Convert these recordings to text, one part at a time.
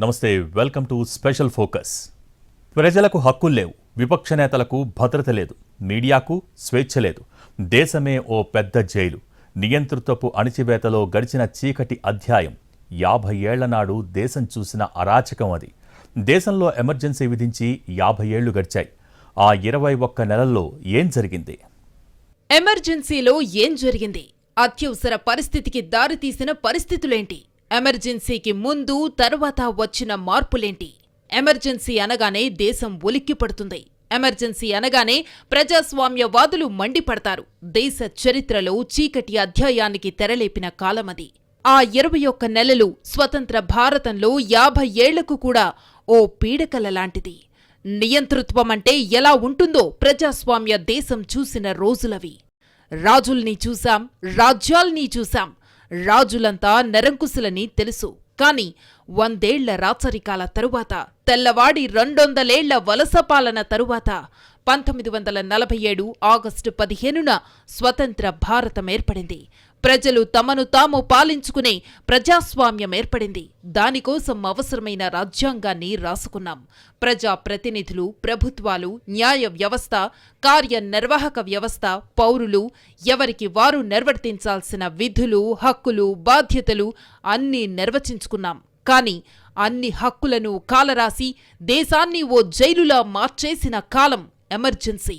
నమస్తే welcome to special focus. ప్రజలకు హక్కులు లేవు విపక్ష నేతలకు భద్రత లేదు మీడియాకు స్వేచ్ఛ లేదు దేశమే ఓ పెద్ద జైలు నియంతృత్వపు అణిచివేతలో గడిచిన చీకటి అధ్యాయం యాభై ఏళ్ళ నాడు దేశం చూసిన అరాచకం అది. దేశంలో ఎమర్జెన్సీ విధించి యాభై ఏళ్ళు గడిచాయి. ఆ ఇరవై ఒక్క నెలల్లో ఏం జరిగింది? ఎమర్జెన్సీలో ఏం జరిగింది? అత్యవసర పరిస్థితికి దారితీసిన పరిస్థితులేంటి? ఎమర్జెన్సీకి ముందు తరువాత వచ్చిన మార్పులేంటి? ఎమర్జెన్సీ అనగానే దేశం ఉలిక్కిపడుతుంది ఎమర్జెన్సీ అనగానే ప్రజాస్వామ్యవాదులు మండిపడతారు. దేశ చరిత్రలో చీకటి అధ్యాయానికి తెరలేపిన కాలమది ఆ ఇరవై ఒక్క నెలలు స్వతంత్ర భారతంలో యాభై ఏళ్ళకు కూడా ఓ పీడకల లాంటిది. నియంతృత్వమంటే ఎలా ఉంటుందో ప్రజాస్వామ్య దేశం చూసిన రోజులవి. రాజుల్ని చూశాం రాజ్యాల్ని చూశాం. రాజులంతా నరంకుశులని తెలుసు. కాని వందేళ్ళ రాచరికాల తరువాత తెల్లవాడి రెండొందలేళ్ళ వలసపాలన తరువాత పంతొమ్మిది వందల నలభై ఏడు ఆగస్టు పదిహేనున స్వతంత్ర భారతం ఏర్పడింది. ప్రజలు తమను తాము పాలించుకునే ప్రజాస్వామ్యం ఏర్పడింది. దానికోసం అవసరమైన రాజ్యాంగాన్ని రాసుకున్నాం. ప్రజా ప్రతినిధులు ప్రభుత్వాలు న్యాయ వ్యవస్థ కార్యనిర్వాహక వ్యవస్థ పౌరులు ఎవరికి వారు నిర్వర్తించాల్సిన విధులు హక్కులు బాధ్యతలు అన్నీ నిర్వచించుకున్నాం. కాని అన్ని హక్కులను కాలరాసి దేశాన్ని ఓ జైలులా మార్చేసిన కాలం ఎమర్జెన్సీ.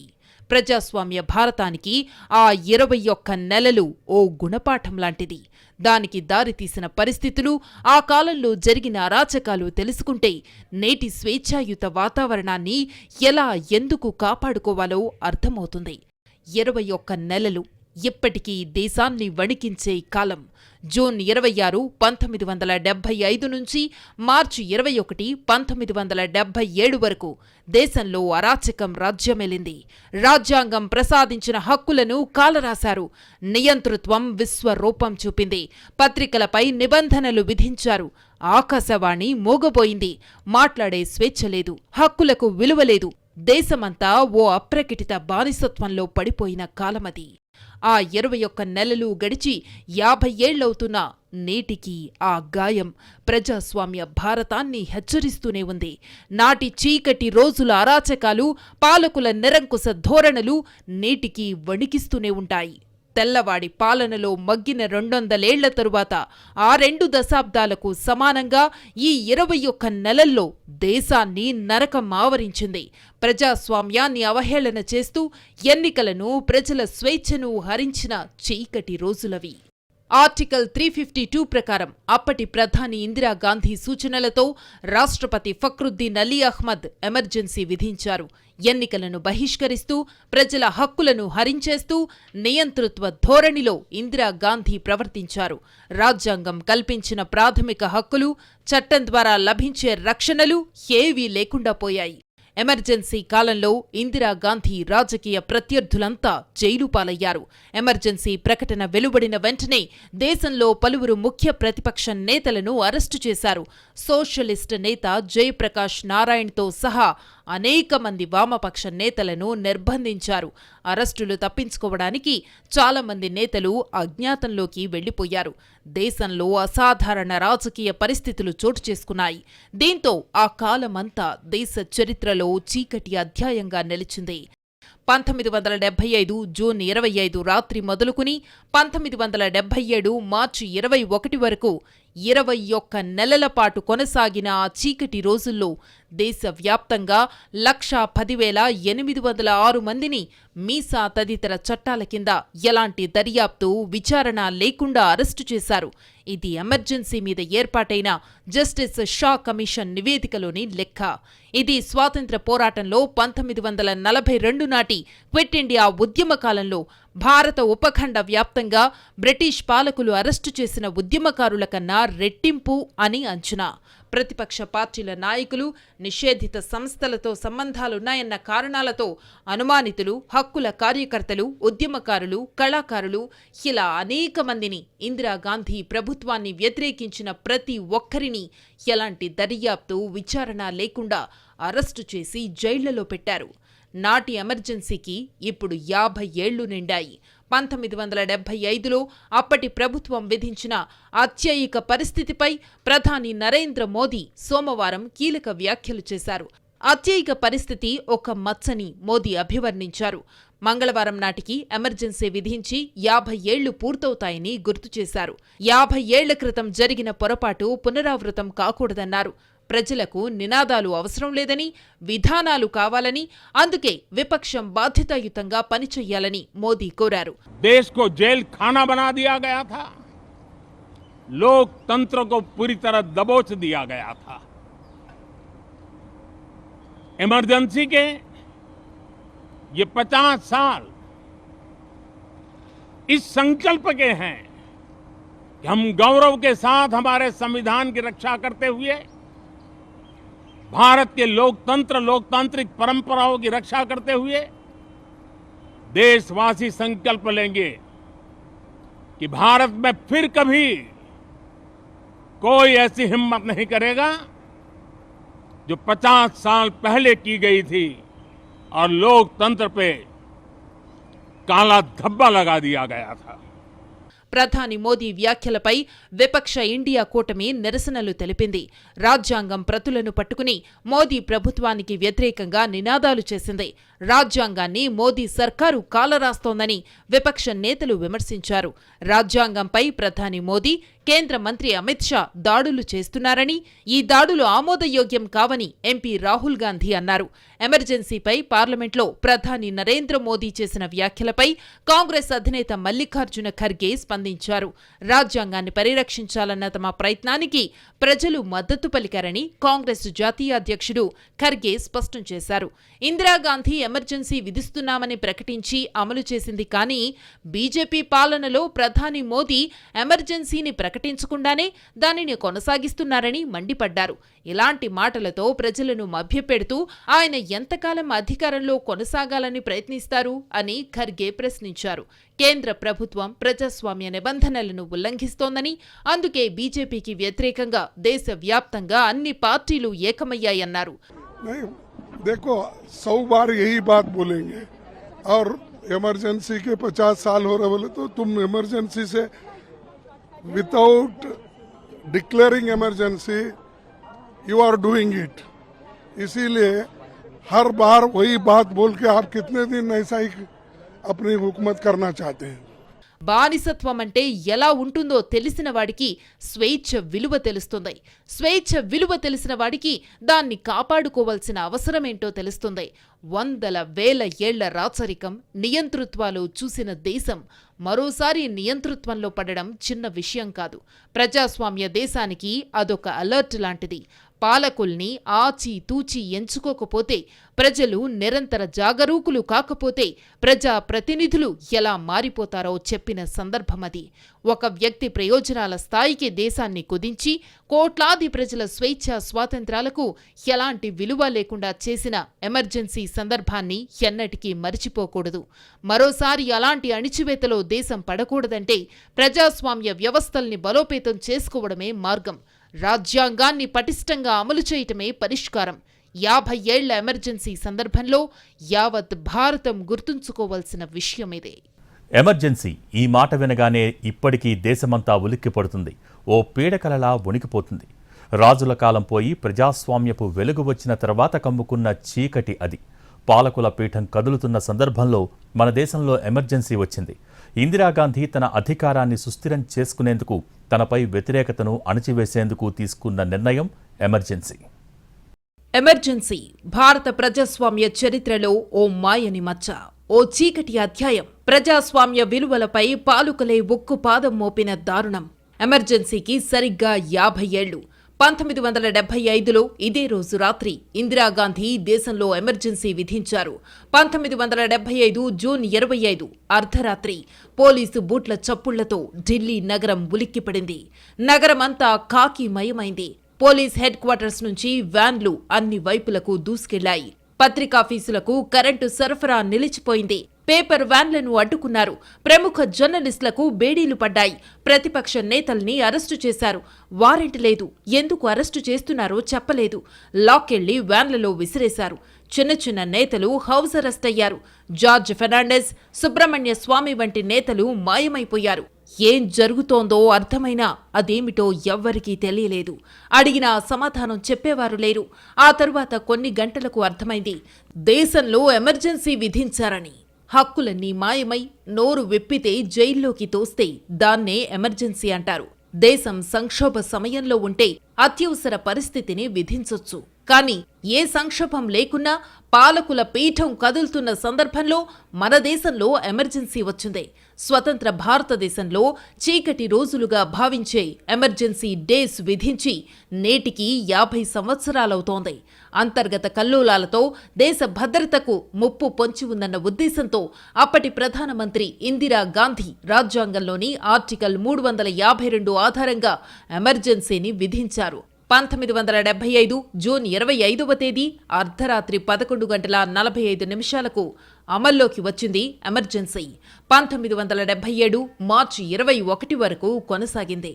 ప్రజాస్వామ్య భారతానికి ఆ ఇరవై ఒక్క నెలలు ఓ గుణపాఠం లాంటిది. దానికి దారితీసిన పరిస్థితులు ఆ కాలంలో జరిగిన అరాచకాలు తెలుసుకుంటే నేటి స్వేచ్ఛాయుత వాతావరణాన్ని ఎలా ఎందుకు కాపాడుకోవాలో అర్థమవుతుంది. ఇరవై ఒక్క నెలలు ఇప్పటికీ దేశాన్ని వణికించే కాలం. జూన్ ఇరవై ఆరు పంతొమ్మిది వందల డెబ్బై ఐదు నుంచి మార్చి ఇరవై ఒకటి పంతొమ్మిది వందల డెబ్బై ఏడు వరకు దేశంలో అరాచకం రాజ్యమేలింది. రాజ్యాంగం ప్రసాదించిన హక్కులను కాలరాశారు. నియంతృత్వం విశ్వరూపం చూపింది. పత్రికలపై నిబంధనలు విధించారు. ఆకాశవాణి మోగబోయింది. మాట్లాడే స్వేచ్ఛ లేదు. హక్కులకు విలువలేదు దేశమంతా ఓ అప్రకటిత బానిసత్వంలో పడిపోయిన కాలమది. ఆ ఇరవై ఒక్క నెలలు గడిచి యాభై ఏళ్ళవుతున్నా నేటికి ఆ గాయం ప్రజాస్వామ్య భారతాన్ని హెచ్చరిస్తూనే ఉంది. నాటి చీకటి రోజుల అరాచకాలు పాలకుల నిరంకుశ ధోరణులు నేటికి వణికిస్తూనే ఉంటాయి. తెల్లవాడి పాలనలో మగ్గిన రెండొందలేళ్ళ తరువాత ఆ రెండు దశాబ్దాలకు సమానంగా ఈ ఇరవై ఒక్క నెలల్లో దేశాన్ని నరకం ఆవరించింది. ప్రజాస్వామ్యాన్ని అవహేళన చేస్తూ ఎన్నికలను ప్రజల స్వేచ్ఛను హరించిన చీకటి రోజులవి. ఆర్టికల్ త్రీ ఫిఫ్టీ టూ ప్రకారం అప్పటి ప్రధాని ఇందిరాగాంధీ సూచనలతో రాష్ట్రపతి ఫక్రుద్దీన్ అలీ అహ్మద్ ఎమర్జెన్సీ విధించారు. ఎన్నికలను బహిష్కరిస్తూ ప్రజల హక్కులను హరించేస్తూ నియంతృత్వ ధోరణిలో ఇందిరాగాంధీ ప్రవర్తించారు. రాజ్యాంగం కల్పించిన ప్రాథమిక హక్కులు చట్టం ద్వారా లభించే రక్షణలు ఏవీ లేకుండా పోయాయి. ఎమర్జెన్సీ కాలంలో ఇందిరాగాంధీ రాజకీయ ప్రత్యర్థులంతా జైలు పాలయ్యారు. ఎమర్జెన్సీ ప్రకటన వెలువడిన వెంటనే దేశంలో పలువురు ముఖ్య ప్రతిపక్ష నేతలను అరెస్టు చేశారు. సోషలిస్ట్ నేత జయప్రకాష్ నారాయణ్తో సహా అనేక మంది వామపక్ష నేతలను నిర్బంధించారు. అరెస్టులు తప్పించుకోవడానికి చాలా మంది నేతలు అజ్ఞాతంలోకి వెళ్ళిపోయారు దేశంలో అసాధారణ రాజకీయ పరిస్థితులు చోటు చేసుకున్నాయి. దీంతో ఆ కాలమంతా దేశ చరిత్రలో చీకటి అధ్యాయంగా నిలిచింది. పంతొమ్మిది వందల డెబ్బై ఐదు జూన్ ఇరవై ఐదు రాత్రి మొదలుకుని పంతొమ్మిది వందల డెబ్బై ఏడు మార్చి ఇరవై ఒకటి వరకు ఇరవై ఒక్క నెలల పాటు కొనసాగిన ఆ చీకటి రోజుల్లో దేశవ్యాప్తంగా లక్షా పదివేల ఎనిమిది వందల ఆరు మందిని మీసా తదితర చట్టాల కింద ఎలాంటి దర్యాప్తు విచారణ లేకుండా అరెస్టు చేశారు. ఇది ఎమర్జెన్సీ మీద ఏర్పాటైన జస్టిస్ షా కమిషన్ నివేదికలోని లెక్క. ఇది స్వాతంత్ర పోరాటంలో పంతొమ్మిది వందల నలభై రెండు నాటి క్విట్ ఇండియా ఉద్యమ కాలంలో భారత ఉపఖండ వ్యాప్తంగా బ్రిటిష్ పాలకులు అరెస్టు చేసిన ఉద్యమకారుల కన్నా రెట్టింపు అని అంచనా. ప్రతిపక్ష పార్టీల నాయకులు నిషేధిత సంస్థలతో సంబంధాలున్నాయన్న కారణాలతో అనుమానితులు హక్కుల కార్యకర్తలు ఉద్యమకారులు కళాకారులు ఇలా అనేక మందిని ఇందిరాగాంధీ ప్రభుత్వాన్ని వ్యతిరేకించిన ప్రతి ఒక్కరిని ఎలాంటి దర్యాప్తు విచారణ లేకుండా అరెస్టు చేసి జైళ్ళలో పెట్టారు. నాటి ఎమర్జెన్సీకి ఇప్పుడు యాభై ఏళ్ళు నిండాయి. పంతొమ్మిది వందల డెబ్బై ఐదులో అప్పటి ప్రభుత్వం విధించిన అత్యయిక పరిస్థితిపై ప్రధాని నరేంద్ర మోదీ సోమవారం కీలక వ్యాఖ్యలు చేశారు. అత్యయిక పరిస్థితి ఒక మచ్చని మోదీ అభివర్ణించారు. మంగళవారం నాటికి ఎమర్జెన్సీ విధించి యాభై ఏళ్ళు పూర్తవుతాయని గుర్తు చేశారు. యాభై ఏళ్ళ క్రితం జరిగిన పొరపాటు పునరావృతం కాకూడదన్నారు. ప్రజలకు నినాదాలు అవసరం లేదని విధానాలు కావాలని అందుకే విపక్షం బాధ్యతాయుతంగా పనిచెయ్యాలని మోదీ కోరారు देश को जेल खाना बना दिया गया था लोकतंत्र को पूरी तरह दबोच दिया गया था इमरजेंसी के ये पचास साल इस संकल्प के हैं कि हम गौरव के साथ हमारे संविधान की रक्षा करते हुए भारत के लोकतंत्र, लोकतांत्रिक परंपराओं की रक्षा करते हुए देशवासी संकल्प लेंगे कि भारत में फिर कभी कोई ऐसी हिम्मत नहीं करेगा जो 50 साल पहले की गई थी और लोकतंत्र पे काला धब्बा लगा दिया गया था। ప్రధాని మోదీ వ్యాఖ్యలపై విపక్ష ఇండియా కూటమి నిరసనలు తెలిపింది. రాజ్యాంగం ప్రతులను పట్టుకుని మోదీ ప్రభుత్వానికి వ్యతిరేకంగా నినాదాలు చేసింది. రాజ్యాంగాన్ని మోదీ సర్కారు కాలరాస్తోందని విపక్ష నేతలు విమర్శించారు. రాజ్యాంగంపై ప్రధాని మోదీ కేంద్ర మంత్రి అమిత్ షా దాడులు చేస్తున్నారని ఈ దాడులు ఆమోదయోగ్యం కావని ఎంపీ రాహుల్ గాంధీ అన్నారు. ఎమర్జెన్సీపై పార్లమెంట్లో ప్రధాని నరేంద్ర మోదీ చేసిన వ్యాఖ్యలపై కాంగ్రెస్ అధినేత మల్లికార్జున ఖర్గే స్పందించారు. రాజ్యాంగాన్ని పరిరక్షించాలన్న తమ ప్రయత్నానికి ప్రజలు మద్దతు పలికారని కాంగ్రెస్ జాతీయ అధ్యక్షుడు ఖర్గే స్పష్టం చేశారు. ఇందిరాగాంధీ ఎమర్జెన్సీ విధిస్తున్నామని ప్రకటించి అమలు చేసింది కానీ బీజేపీ పాలనలో ప్రధాని మోదీ ఎమర్జెన్సీని ప్రకటించకుండానే దానిని కొనసాగిస్తున్నారని మండిపడ్డారు ఇలాంటి మాటలతో ప్రజలను మభ్యపెడుతూ ఆయన ఎంతకాలం అధికారంలో కొనసాగాలని ప్రయత్నిస్తారు అని ఖర్గే ప్రశ్నించారు కేంద్ర ప్రభుత్వం ప్రజాస్వామ్య నిబంధనలను ఉల్లంఘిస్తోందని అందుకే బీజేపీకి వ్యతిరేకంగా దేశవ్యాప్తంగా అన్ని పార్టీలు ఏకమయ్యాయన్నారు नहीं देखो सौ बार यही बात बोलेंगे और इमरजेंसी के पचास साल हो रहे बोले तो तुम इमरजेंसी से without declaring emergency you are doing it इसीलिए हर बार वही बात बोल के आप कितने दिन ऐसा ही अपनी हुकूमत करना चाहते हैं। బానిసత్వం అంటే ఎలా ఉంటుందో తెలిసిన వాడికి స్వేచ్ఛ విలువ తెలుస్తుంది. స్వేచ్ఛ విలువ తెలిసిన వాడికి దాన్ని కాపాడుకోవాల్సిన అవసరమేంటో తెలుస్తుంది. వందల వేల ఏళ్ళ రాచరికం నియంతృత్వాలు చూసిన దేశం మరోసారి నియంతృత్వంలో పడడం చిన్న విషయం కాదు. ప్రజాస్వామ్య దేశానికి అదొక అలర్ట్ లాంటిది. పాలకుల్ని ఆచి తూచి ఎంచుకోకపోతే ప్రజలు నిరంతర జాగరూకులు కాకపోతే ప్రజా ప్రతినిధులు ఎలా మారిపోతారో చెప్పిన సందర్భమది ఒక వ్యక్తి ప్రయోజనాల స్థాయికి దేశాన్ని కుదించి కోట్లాది ప్రజల స్వేచ్ఛ స్వాతంత్రాలకు ఎలాంటి విలువ లేకుండా చేసిన ఎమర్జెన్సీ సందర్భాన్ని ఎన్నటికీ మరిచిపోకూడదు. మరోసారి అలాంటి అణిచివేతలో దేశం పడకూడదంటే ప్రజాస్వామ్య వ్యవస్థల్ని బలోపేతం చేసుకోవడమే మార్గం. రాజ్యాంగాన్ని పటిష్టంగా అమలు చేయటమే పరిష్కారం. యాభై ఏళ్ళ ఎమర్జెన్సీ సందర్భంలో యావత్ భారతం గుర్తుంచుకోవాల్సిన విషయమిదే ఎమర్జెన్సీ ఈ మాట వినగానే ఇప్పటికీ దేశమంతా ఉలిక్కిపడుతుంది. ఓ పీడకలలా వణికిపోతుంది. రాజుల కాలం పోయి ప్రజాస్వామ్యపు వెలుగు వచ్చిన తర్వాత కమ్ముకున్న చీకటి అది. పాలకుల పీఠం కదులుతున్న సందర్భంలో మన దేశంలో ఎమర్జెన్సీ వచ్చింది. ఇందిరాగాంధీ తన అధికారాన్ని సుస్థిరం చేసుకునేందుకు తనపై వ్యతిరేకతను అణచివేసేందుకు తీసుకున్న నిర్ణయం ఎమర్జెన్సీ. ఎమర్జెన్సీ భారత ప్రజాస్వామ్య చరిత్రలో ఓ మాయని మచ్చ. ఓ చీకటి అధ్యాయం. ప్రజాస్వామ్య విలువలపై పాలుకలే ఉక్కు పాదం మోపిన దారుణం. ఎమర్జెన్సీకి సరిగ్గా యాభై ఏళ్ళు పంతొమ్మిది వందల డెబ్బై ఐదులో ఇదే రోజు రాత్రి ఇందిరాగాంధీ దేశంలో ఎమర్జెన్సీ విధించారు. పంతొమ్మిది వందల డెబ్బై ఐదు జూన్ ఇరవై ఐదు అర్ధరాత్రి పోలీసు బూట్ల చప్పుళ్ళతో ఢిల్లీ నగరం ఉలిక్కిపడింది. నగరమంతా కాకిమయమైంది. పోలీస్ హెడ్ క్వార్టర్స్ నుంచి వ్యాన్లు అన్ని వైపులకు దూసుకెళ్ళాయి. పత్రికాఫీసులకు కరెంటు సరఫరా నిలిచిపోయింది. పేపర్ వ్యాన్లను అడ్డుకున్నారు. ప్రముఖ జర్నలిస్టులకు బేడీలు పడ్డాయి. ప్రతిపక్ష నేతల్ని అరెస్టు చేశారు. వారెంట్ లేదు. ఎందుకు అరెస్టు చేస్తున్నారో చెప్పలేదు. లాక్కెళ్ళి వ్యాన్లలో విసిరేశారు. చిన్న చిన్న నేతలు హౌస్ అరెస్ట్ అయ్యారు. జార్జ్ ఫెర్నాండెస్ సుబ్రహ్మణ్య స్వామి వంటి నేతలు మాయమైపోయారు. ఏం జరుగుతోందో అర్థమైనా అదేమిటో ఎవ్వరికీ తెలియలేదు. అడిగినా సమాధానం చెప్పేవారు లేరు. ఆ తరువాత కొన్ని గంటలకు అర్థమైంది. దేశంలో ఎమర్జెన్సీ విధించారని. హక్కులన్నీ మాయమై నోరు విప్పితే జైల్లోకి తోస్తే దాన్నే ఎమర్జెన్సీ అంటారు. దేశం సంక్షోభ సమయంలో ఉంటే అత్యవసర పరిస్థితిని విధించొచ్చు. కానీ ఏ సంక్షోభం లేకున్నా పాలకుల పీఠం కదులుతున్న సందర్భంలో మన దేశంలో ఎమర్జెన్సీ వచ్చింది. స్వతంత్ర భారతదేశంలో చీకటి రోజులుగా భావించే ఎమర్జెన్సీ డేస్ విధించి నేటికి యాభై సంవత్సరాలవుతోంది. అంతర్గత కల్లోలాలతో దేశ భద్రతకు ముప్పు పొంచి ఉందన్న ఉద్దేశంతో అప్పటి ప్రధానమంత్రి ఇందిరా గాంధీ రాజ్యాంగంలోని ఆర్టికల్ మూడు వందల యాభై రెండు ఆధారంగా ఎమర్జెన్సీని విధించారు. పంతొమ్మిది వందల డెబ్బై ఐదు జూన్ ఇరవై ఐదవ తేదీ అర్ధరాత్రి పదకొండు గంటల నలభై ఐదు నిమిషాలకు అమల్లోకి వచ్చింది ఎమర్జెన్సీ. పంతొమ్మిది వందల డెబ్బై ఏడు మార్చి ఇరవై ఒకటి వరకు కొనసాగింది.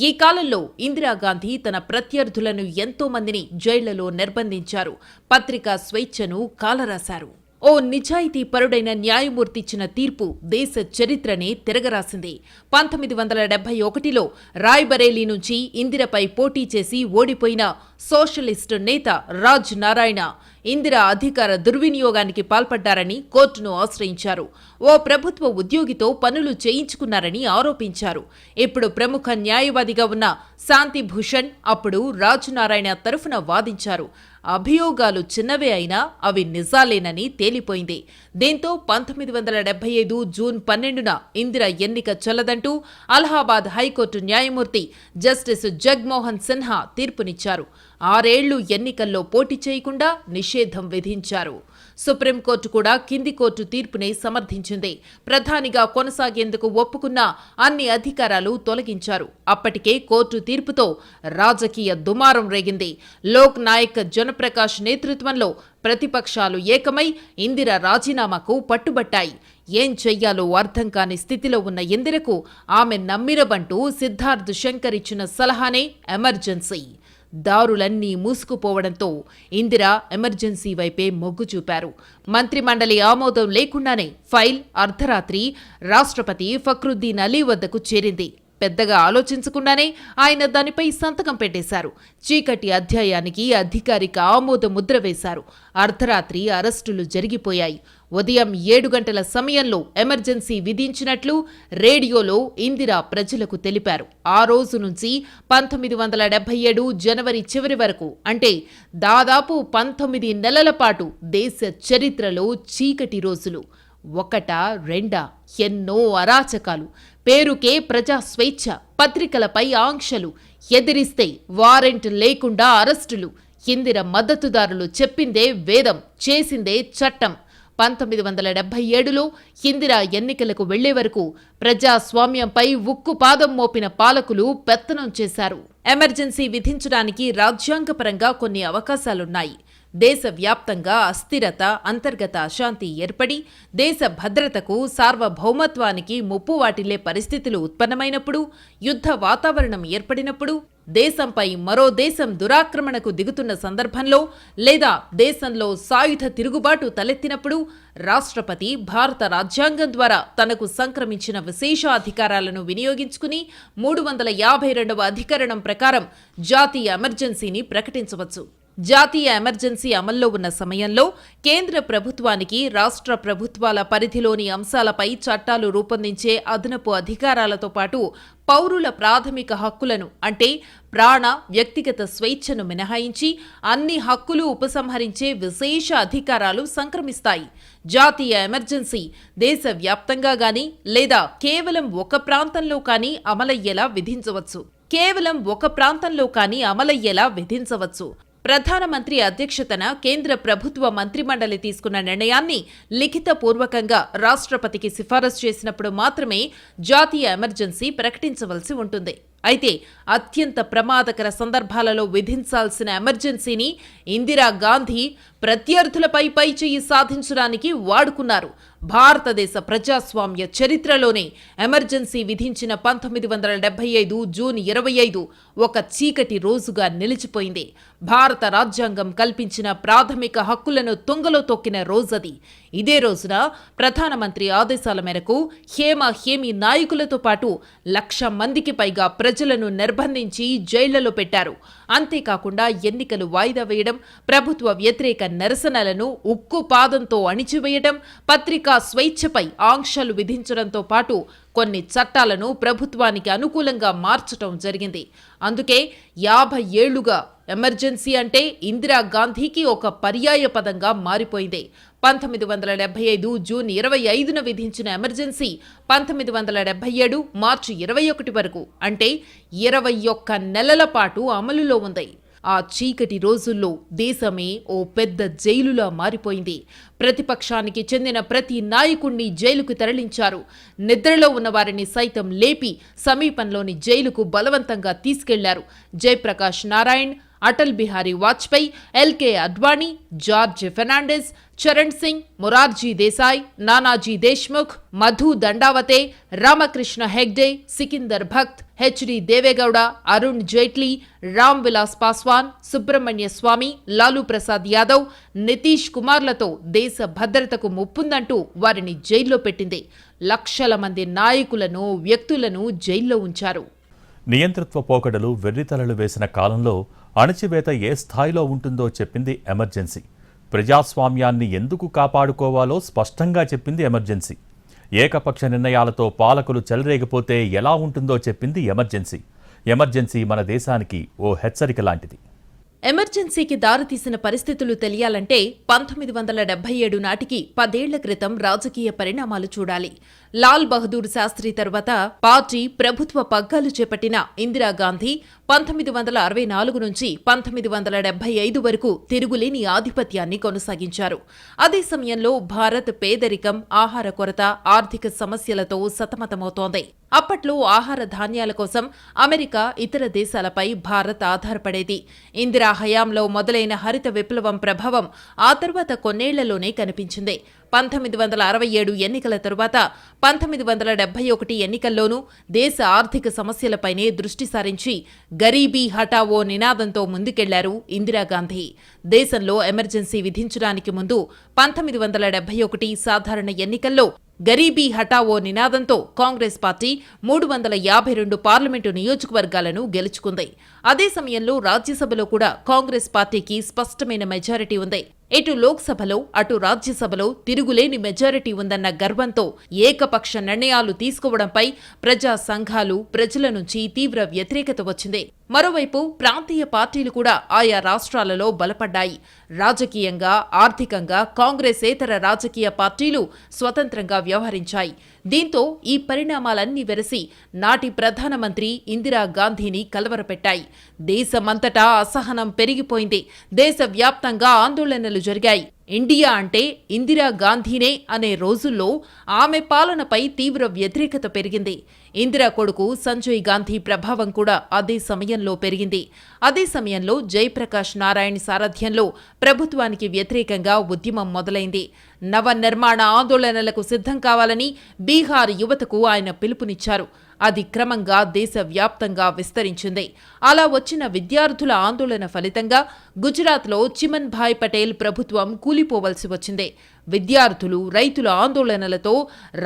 ఈ కాలంలో ఇందిరాగాంధీ తన ప్రత్యర్థులను ఎంతో మందిని జైళ్ళలో నిర్బంధించారు. పత్రికా స్వేచ్ఛను కాలరాశారు. ఓ నిజాయితీ పరుడైన న్యాయమూర్తి ఇచ్చిన తీర్పు దేశ చరిత్రనే తిరగరాసింది. పంతొమ్మిది వందల డెబ్బై ఒకటిలో రాయ్బరేలీ నుంచి ఇందిరపై పోటీ చేసి ఓడిపోయిన సోషలిస్టు నేత రాజ్ నారాయణ ఇందిర అధికార దుర్వినియోగానికి పాల్పడ్డారని కోర్టును ఆశ్రయించారు. ఓ ప్రభుత్వ ఉద్యోగితో పనులు చేయించుకున్నారని ఆరోపించారు. ఇప్పుడు ప్రముఖ న్యాయవాదిగా ఉన్న శాంతి భూషణ్ అప్పుడు రాజునారాయణ తరఫున వాదించారు. అభియోగాలు చిన్నవే అయినా అవి నిజాలేనని తేలిపోయింది. దీంతో పంతొమ్మిది వందల డెబ్బై ఐదు జూన్ పన్నెండున ఇందిర ఎన్నిక చెల్లదంటూ అలహాబాద్ హైకోర్టు న్యాయమూర్తి జస్టిస్ జగ్మోహన్ సిన్హా తీర్పునిచ్చారు. ఆరేళ్ళు ఎన్నికల్లో పోటీ చేయకుండా నిషేధం విధించారు. సుప్రీంకోర్టు కూడా కింది కోర్టు తీర్పునే సమర్థించింది. ప్రధానిగా కొనసాగేందుకు ఒప్పుకున్న అన్ని అధికారాలు తొలగించారు. అప్పటికే కోర్టు తీర్పుతో రాజకీయ దుమారం రేగింది. లోక్ నాయక్ జనప్రకాష్ నేతృత్వంలో ప్రతిపక్షాలు ఏకమై ఇందిర రాజీనామాకు పట్టుబట్టాయి. ఏం చెయ్యాలో అర్థం కాని స్థితిలో ఉన్న ఇందిరకు ఆమె నమ్మిరబంటూ సిద్ధార్థ్ శంకర్ ఇచ్చిన సలహానే ఎమర్జెన్సీ. దారులన్నీ మూసుకుపోవడంతో ఇందిర ఎమర్జెన్సీ వైపే మొగ్గు చూపారు. మంత్రిమండలి ఆమోదం లేకుండానే ఫైల్ అర్ధరాత్రి రాష్ట్రపతి ఫక్రుద్దీన్ అలీ వద్దకు చేరింది. పెద్దగా ఆలోచించకుండానే ఆయన దానిపై సంతకం పెట్టేశారు. చీకటి అధ్యాయానికి అధికారిక ఆమోద ముద్ర వేశారు. అర్ధరాత్రి అరెస్టులు జరిగిపోయాయి. ఉదయం ఏడు గంటల సమయంలో ఎమర్జెన్సీ విధించినట్లు రేడియోలో ఇందిరా ప్రజలకు తెలిపారు. ఆ రోజు నుంచి పంతొమ్మిది వందల డెబ్బై ఏడు జనవరి చివరి వరకు అంటే దాదాపు పంతొమ్మిది నెలల పాటు దేశ చరిత్రలో చీకటి రోజులు. ఒకటా రెండా ఎన్నో అరాచకాలు. పేరుకే ప్రజా స్వేచ్ఛ పత్రికలపై ఆంక్షలు. ఎదిరిస్తే వారెంట్ లేకుండా అరెస్టులు. ఇందిర మద్దతుదారులు చెప్పిందే వేదం చేసిందే చట్టం. పంతొమ్మిది వందల డెబ్బై ఏడులో ఇందిరా ఎన్నికలకు వెళ్ళే వరకు ప్రజాస్వామ్యంపై ఉక్కు పాదం మోపిన పాలకులు పెత్తనం చేశారు. ఎమర్జెన్సీ విధించడానికి రాజ్యాంగపరంగా కొన్ని అవకాశాలున్నాయి. దేశవ్యాప్తంగా అస్థిరత అంతర్గత అశాంతి ఏర్పడి దేశ భద్రతకు సార్వభౌమత్వానికి ముప్పు వాటిల్లే పరిస్థితులు ఉత్పన్నమైనప్పుడు యుద్ధ వాతావరణం ఏర్పడినప్పుడు దేశంపై మరో దేశం దురాక్రమణకు దిగుతున్న సందర్భంలో లేదా దేశంలో సాయుధ తిరుగుబాటు తలెత్తినప్పుడు రాష్ట్రపతి భారత రాజ్యాంగం ద్వారా తనకు సంక్రమించిన విశేషాధికారాలను వినియోగించుకుని మూడు వందల యాభై రెండవ అధికరణం ప్రకారం జాతీయ ఎమర్జెన్సీని ప్రకటించవచ్చు. జాతీయ ఎమర్జెన్సీ అమల్లో ఉన్న సమయంలో కేంద్ర ప్రభుత్వానికి రాష్ట్ర ప్రభుత్వాల పరిధిలోని అంశాలపై చట్టాలు రూపొందించే అదనపు అధికారాలతో పాటు పౌరుల ప్రాథమిక హక్కులను అంటే ప్రాణ వ్యక్తిగత స్వేచ్ఛను మినహాయించి అన్ని హక్కులు ఉపసంహరించే విశేష అధికారాలు సంక్రమిస్తాయి. జాతీయ ఎమర్జెన్సీ దేశవ్యాప్తంగా గాని లేదా కేవలం ఒక ప్రాంతంలో కానీ అమలయ్యేలా విధించవచ్చు. కేవలం ఒక ప్రాంతంలో కానీ అమలయ్యేలా విధించవచ్చు. ప్రధానమంత్రి అధ్యక్షతన కేంద్ర ప్రభుత్వ మంత్రిమండలి తీసుకున్న నిర్ణయాన్ని లిఖితపూర్వకంగా రాష్ట్రపతికి సిఫారసు చేసినప్పుడు మాత్రమే జాతీయ ఎమర్జెన్సీ ప్రకటించవలసి ఉంటుంది. అయితే అత్యంత ప్రమాదకర సందర్భాలలో విధించాల్సిన ఎమర్జెన్సీని ఇందిరా గాంధీ ప్రత్యర్థులపై పైచేయి సాధించడానికి వాడుకున్నారు. భారతదేశ ప్రజాస్వామ్య చరిత్రలోనే ఎమర్జెన్సీ విధించిన పంతొమ్మిది వందల డెబ్బై ఐదు జూన్ ఇరవై ఐదు ఒక చీకటి రోజుగా నిలిచిపోయింది. భారత రాజ్యాంగం కల్పించిన ప్రాథమిక హక్కులను తుంగలో తొక్కిన రోజది. ఇదే రోజున ప్రధానమంత్రి ఆదేశాల మేరకు హేమ హేమి నాయకులతో పాటు లక్ష మందికి పైగా ప్రజలను నిర్బంధించి జైళ్ళలో పెట్టారు. అంతేకాకుండా ఎన్నికలు వాయిదా వేయడం ప్రభుత్వ వ్యతిరేక నిరసనలను ఉక్కు పాదంతో అణిచివేయడం పత్రికా స్వేచ్ఛపై ఆంక్షలు విధించడంతో పాటు కొన్ని చట్టాలను ప్రభుత్వానికి అనుకూలంగా మార్చటం జరిగింది. అందుకే యాభై ఏళ్ళుగా ఎమర్జెన్సీ అంటే ఇందిరాగాంధీకి ఒక పర్యాయ పదంగా మారిపోయింది. పంతొమ్మిది వందల డెబ్బై ఐదు జూన్ ఇరవై ఐదున విధించిన ఎమర్జెన్సీ పంతొమ్మిది వందల డెబ్బై ఏడు మార్చి ఇరవై ఒకటి వరకు అంటే ఇరవై ఒక్క నెలల పాటు అమలులో ఉంది. ఆ చీకటి రోజుల్లో దేశమే ఓ పెద్ద జైలులా మారిపోయింది. ప్రతిపక్షానికి చెందిన ప్రతి నాయకుణ్ణి జైలుకు తరలించారు. నిద్రలో ఉన్న వారిని సైతం లేపి సమీపంలోని జైలుకు బలవంతంగా తీసుకెళ్ళారు. Jayaprakash Narayan Atal Bihari Vajpayee LK Advani George Fernandes Charan Singh Morarji Desai Nanaji Deshmukh Madhu Dandavate Ramakrishna Hegde Sikander Bakht HD Deve Gowda Arun Jaitley Ram Vilas Paswan Subrahmanya Swamy Lalu Prasad Yadav Nitish కుమార్లతో దేశ భద్రతకు ముప్పుందంటూ వారిని జైల్లో పెట్టింది. లక్షల మంది నాయకులను వ్యక్తులను జైల్లో ఉంచారు. నియంతృత్వ పోకడలు వెర్రితలలు వేసిన కాలంలో అణచివేత ఏ స్థాయిలో ఉంటుందో చెప్పింది ఎమర్జెన్సీ. ప్రజాస్వామ్యాన్ని ఎందుకు కాపాడుకోవాలో స్పష్టంగా చెప్పింది ఎమర్జెన్సీ. ఏకపక్ష నిర్ణయాలతో పాలకులు చెలరేగిపోతే ఎలా ఉంటుందో చెప్పింది ఎమర్జెన్సీ. ఎమర్జెన్సీ మన దేశానికి ఓ హెచ్చరిక లాంటిది. ఎమర్జెన్సీకి దారితీసిన పరిస్థితులు తెలియాలంటే పంతొమ్మిది వందల డెబ్బై ఏడు నాటికి పదేళ్ళ క్రితం రాజకీయ పరిణామాలు చూడాలి. లాల్ బహదూర్ శాస్త్రి తర్వాత పార్టీ ప్రభుత్వ పగ్గాలు చేపట్టిన ఇందిరాగాంధీ పంతొమ్మిది వందల అరవై నాలుగు నుంచి పంతొమ్మిది వందల డెబ్బై ఐదు వరకు తిరుగులేని ఆధిపత్యాన్ని కొనసాగించారు. అదే సమయంలో భారత్ పేదరికం ఆహార కొరత ఆర్థిక సమస్యలతో సతమతమవుతోంది. అప్పట్లో ఆహార ధాన్యాల కోసం అమెరికా ఇతర దేశాలపై భారత్ ఆధారపడేది. ఇందిరా హయాంలో మొదలైన హరిత విప్లవం ప్రభావం ఆ తర్వాత కొన్నేళ్ళలోనే కనిపించింది. పంతొమ్మిది వందల అరవై ఏడు ఎన్నికల తరువాత పంతొమ్మిది వందల డెబ్బై ఒకటి ఎన్నికల్లోనూ దేశ ఆర్థిక సమస్యలపైనే దృష్టి సారించి గరీబీ హఠావో నినాదంతో ముందుకెళ్ళారు ఇందిరాగాంధీ. దేశంలో ఎమర్జెన్సీ విధించడానికి ముందు పంతొమ్మిది వందల డెబ్బై ఒకటి సాధారణ ఎన్నికల్లో గరీబీ హఠావో నినాదంతో కాంగ్రెస్ పార్టీ మూడు వందల యాభై రెండు పార్లమెంటు నియోజకవర్గాలను గెలుచుకుంది. అదే సమయంలో రాజ్యసభలో కూడా కాంగ్రెస్ పార్టీకి స్పష్టమైన మెజారిటీ ఉంది. ఇటు లోక్సభలో అటు రాజ్యసభలో తిరుగులేని మెజారిటీ ఉందన్న గర్వంతో ఏకపక్ష నిర్ణయాలు తీసుకోవడంపై ప్రజా సంఘాలు ప్రజల నుంచి తీవ్ర వ్యతిరేకత వచ్చింది. మరోవైపు ప్రాంతీయ పార్టీలు కూడా ఆయా రాష్ట్రాలలో బలపడ్డాయి. రాజకీయంగా ఆర్థికంగా కాంగ్రెసేతర రాజకీయ పార్టీలు స్వతంత్రంగా వ్యవహరించాయి. దీంతో ఈ పరిణామాలన్నీ వెరసి నాటి ప్రధానమంత్రి ఇందిరాగాంధీని కలవరపెట్టాయి. దేశమంతటా అసహనం పెరిగిపోయింది. దేశవ్యాప్తంగా ఆందోళనలు జరిగాయి. ఇండియా అంటే ఇందిరాగాంధీనే అనే రోజుల్లో ఆమె పాలనపై తీవ్ర వ్యతిరేకత పెరిగింది. ఇందిరా కొడుకు సంజయ్ గాంధీ ప్రభావం కూడా అదే సమయంలో పెరిగింది. అదే సమయంలో జయప్రకాష్ నారాయణ్ సారథ్యంలో ప్రభుత్వానికి వ్యతిరేకంగా ఉద్యమం మొదలైంది. నవ నిర్మాణ ఆందోళనలకు సిద్ధం కావాలని బీహార్ యువతకు ఆయన పిలుపునిచ్చారు. అది క్రమంగా దేశవ్యాప్తంగా విస్తరించింది. అలా వచ్చిన విద్యార్థుల ఆందోళన ఫలితంగా గుజరాత్లో చిమన్ భాయ్ పటేల్ ప్రభుత్వం కూలిపోవలసి వచ్చింది. విద్యార్థులు రైతుల ఆందోళనలతో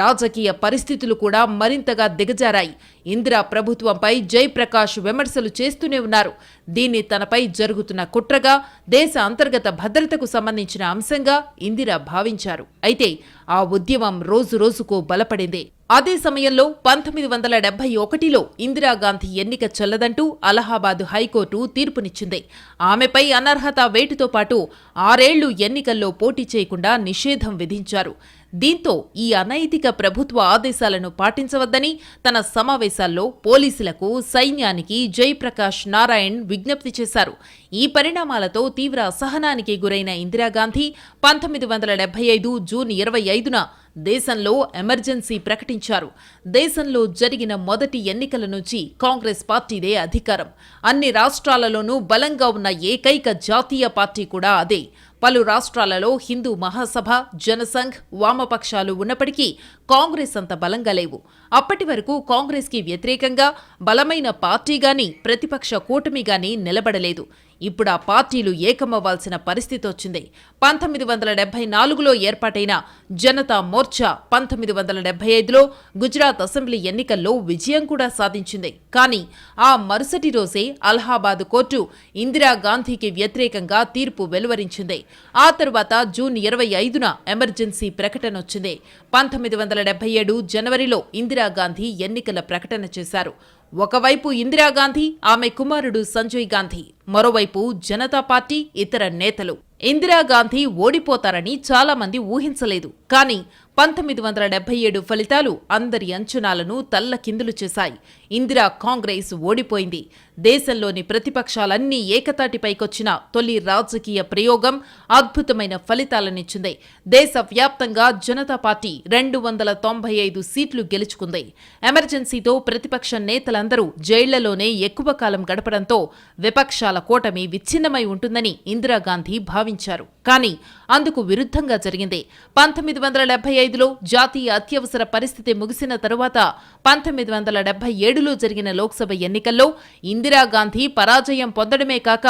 రాజకీయ పరిస్థితులు కూడా మరింతగా దిగజారాయి. ఇందిరా ప్రభుత్వంపై జయప్రకాష్ విమర్శలు చేస్తూనే ఉన్నారు. దీన్ని తనపై జరుగుతున్న కుట్రగా దేశ అంతర్గత భద్రతకు సంబంధించిన అంశంగా ఇందిరా భావించారు. అయితే ఆ ఉద్యమం రోజు రోజుకు బలపడింది. అదే సమయంలో పంతొమ్మిది వందల డెబ్బై ఒకటిలో ఇందిరాగాంధీ ఎన్నిక చెల్లదంటూ అలహాబాద్ హైకోర్టు తీర్పునిచ్చింది. ఆమెపై అనర్హత వేటుతో పాటు ఆరేళ్ళు ఎన్నికల్లో పోటీ చేయకుండా నిషేధం విధించారు. దీంతో ఈ అనైతిక ప్రభుత్వ ఆదేశాలను పాటించవద్దని తన సమావేశాల్లో పోలీసులకు సైన్యానికి జయప్రకాష్ నారాయణ్ విజ్ఞప్తి చేశారు. ఈ పరిణామాలతో తీవ్ర అసహనానికి గురైన ఇందిరాగాంధీ పంతొమ్మిది వందల డెబ్బై ఐదు జూన్ ఇరవై ఐదున దేశంలో ఎమర్జెన్సీ ప్రకటించారు. దేశంలో జరిగిన మొదటి ఎన్నికల నుంచి కాంగ్రెస్ పార్టీదే అధికారం. అన్ని రాష్ట్రాలలోనూ బలంగా ఉన్న ఏకైక జాతీయ పార్టీ కూడా అదే. పలు రాష్ట్రాలలో హిందూ మహాసభ జనసంఘ్ వామపక్షాలు ఉన్నప్పటికీ కాంగ్రెస్ అంత బలంగా లేవు. అప్పటి వరకు కాంగ్రెస్కి వ్యతిరేకంగా బలమైన పార్టీగాని ప్రతిపక్ష కూటమిగాని నిలబడలేదు. ఇప్పుడు ఆ పార్టీలు ఏకమవ్వాల్సిన పరిస్థితి వచ్చింది. పంతొమ్మిది వందల డెబ్బై నాలుగులో ఏర్పాటైన జనతా మోర్చా పంతొమ్మిది వందల డెబ్బై ఐదులో గుజరాత్ అసెంబ్లీ ఎన్నికల్లో విజయం కూడా సాధించింది. కానీ ఆ మరుసటి రోజే అలహాబాద్ కోర్టు ఇందిరాగాంధీకి వ్యతిరేకంగా తీర్పు వెలువరించింది. ఆ తరువాత జూన్ ఇరవై ఐదున ఎమర్జెన్సీ ప్రకటన వచ్చింది. పంతొమ్మిది వందల డెబ్బై ఏడు జనవరిలో ఇందిరాగాంధీ ఎన్నికల ప్రకటన చేశారు. ఒకవైపు ఇందిరాగాంధీ ఆమె కుమారుడు సంజయ్ గాంధీ మరోవైపు జనతా పార్టీ ఇతర నేతలు. ఇందిరాగాంధీ ఓడిపోతారని చాలా మంది ఊహించలేదు. కానీ పంతొమ్మిది వందల డెబ్బై ఏడు ఫలితాలు అందరి అంచనాలను తల్లకిందులు చేశాయి. ఇందిరా కాంగ్రెస్ ఓడిపోయింది. దేశంలోని ప్రతిపక్షాలన్నీ ఏకతాటిపైకొచ్చిన తొలి రాజకీయ ప్రయోగం అద్భుతమైన ఫలితాలనిచ్చింది. దేశవ్యాప్తంగా జనతా పార్టీ రెండు వందల తొంభై ఐదు సీట్లు గెలుచుకుంది. ఎమర్జెన్సీతో ప్రతిపక్ష నేతలందరూ జైళ్ళలోనే ఎక్కువ కాలం గడపడంతో విపక్షాల కూటమి విచ్ఛిన్నమై ఉంటుందని ఇందిరాగాంధీ భావించారు. కానీ అందుకు విరుద్ధంగా జరిగింది. పంతొమ్మిది వందల డెబ్బై ఐదులో జాతీయ అత్యవసర పరిస్థితి ముగిసిన తరువాత పంతొమ్మిది వందల డెబ్బై ఏడులో జరిగిన లోక్సభ ఎన్నికల్లో ఇందిరాగాంధీ పరాజయం పొందడమే కాక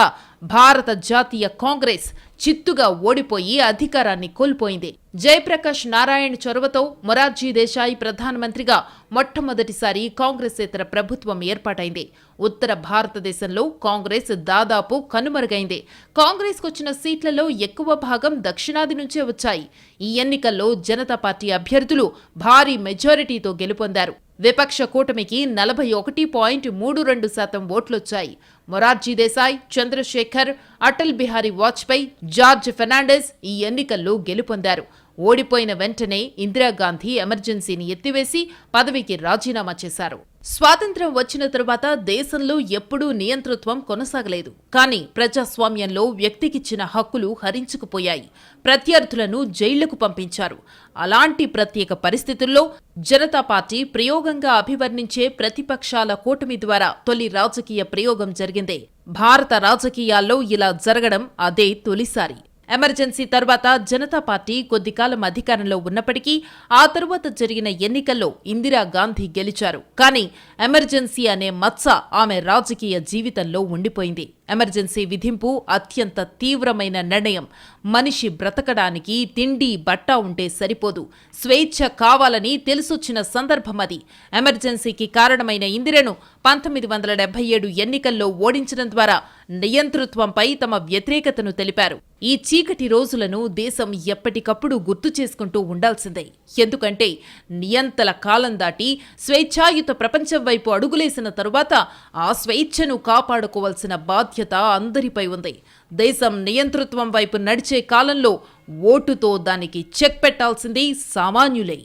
భారత జాతీయ కాంగ్రెస్ చిత్తుగా ఓడిపోయి అధికారాన్ని కోల్పోయింది. జయప్రకాష్ నారాయణ్ చొరవతో మొరార్జీ దేశాయ్ ప్రధానమంత్రిగా మొట్టమొదటిసారి కాంగ్రెసేతర ప్రభుత్వం ఏర్పాటైంది. ఉత్తర భారతదేశంలో కాంగ్రెస్ దాదాపు కనుమరుగైంది. కాంగ్రెస్కు వచ్చిన సీట్లలో ఎక్కువ భాగం దక్షిణాది నుంచే వచ్చాయి. ఈ ఎన్నికల్లో జనతా పార్టీ అభ్యర్థులు భారీ మెజారిటీతో గెలుపొందారు. విపక్ష కూటమికి నలభై ఒకటి పాయింట్ మూడు రెండు శాతం ఓట్లొచ్చాయి. మొరార్జీ దేశాయ్ చంద్రశేఖర్ అటల్ బిహారీ వాజ్పేయి జార్జ్ ఫెర్నాండెస్ ఈ ఎన్నికల్లో గెలుపొందారు. ఓడిపోయిన వెంటనే ఇందిరాగాంధీ ఎమర్జెన్సీని ఎత్తివేసి పదవికి రాజీనామా చేశారు. స్వాతంత్ర్యం వచ్చిన తరువాత దేశంలో ఎప్పుడూ నియంతృత్వం కొనసాగలేదు. కానీ ప్రజాస్వామ్యంలో వ్యక్తికిచ్చిన హక్కులు హరించుకుపోయాయి. ప్రత్యర్థులను జైళ్ళకు పంపించారు. అలాంటి ప్రత్యేక పరిస్థితుల్లో జనతా పార్టీ ప్రయోగంగా అభివర్ణించే ప్రతిపక్షాల కూటమి ద్వారా తొలి రాజకీయ ప్రయోగం జరిగింది. భారత రాజకీయాల్లో ఇలా జరగడం అదే తొలిసారి. ఎమర్జెన్సీ తర్వాత జనతా పార్టీ కొద్ది కాలం అధికారంలో ఉన్నప్పటికీ ఆ తరువాత జరిగిన ఎన్నికల్లో ఇందిరా గాంధీ గెలిచారు. కానీ ఎమర్జెన్సీ అనే మచ్చ ఆమె రాజకీయ జీవితంలో ఉండిపోయింది. ఎమర్జెన్సీ విధింపు అత్యంత తీవ్రమైన నిర్ణయం. మనిషి బ్రతకడానికి తిండి బట్ట ఉంటే సరిపోదు. స్వేచ్ఛ కావాలని తెలిసొచ్చిన సందర్భం అది. ఎమర్జెన్సీకి కారణమైన ఇందిరను పంతొమ్మిది వందల డెబ్బై ఏడు ఎన్నికల్లో ఓడించడం ద్వారా నియంతృత్వంపై తమ వ్యతిరేకతను తెలిపారు. ఈ చీకటి రోజులను దేశం ఎప్పటికప్పుడు గుర్తు చేసుకుంటూ ఉండాల్సిందే. ఎందుకంటే నియంతల కాలం దాటి స్వేచ్ఛాయుత ప్రపంచం వైపు అడుగులేసిన తరువాత ఆ స్వేచ్ఛను కాపాడుకోవాల్సిన బాధ్యత బాధ్యత అందరిపై ఉంది. దేశం నియంతృత్వం వైపు నడిచే కాలంలో ఓటుతో దానికి చెక్ పెట్టాల్సింది సామాన్యులే.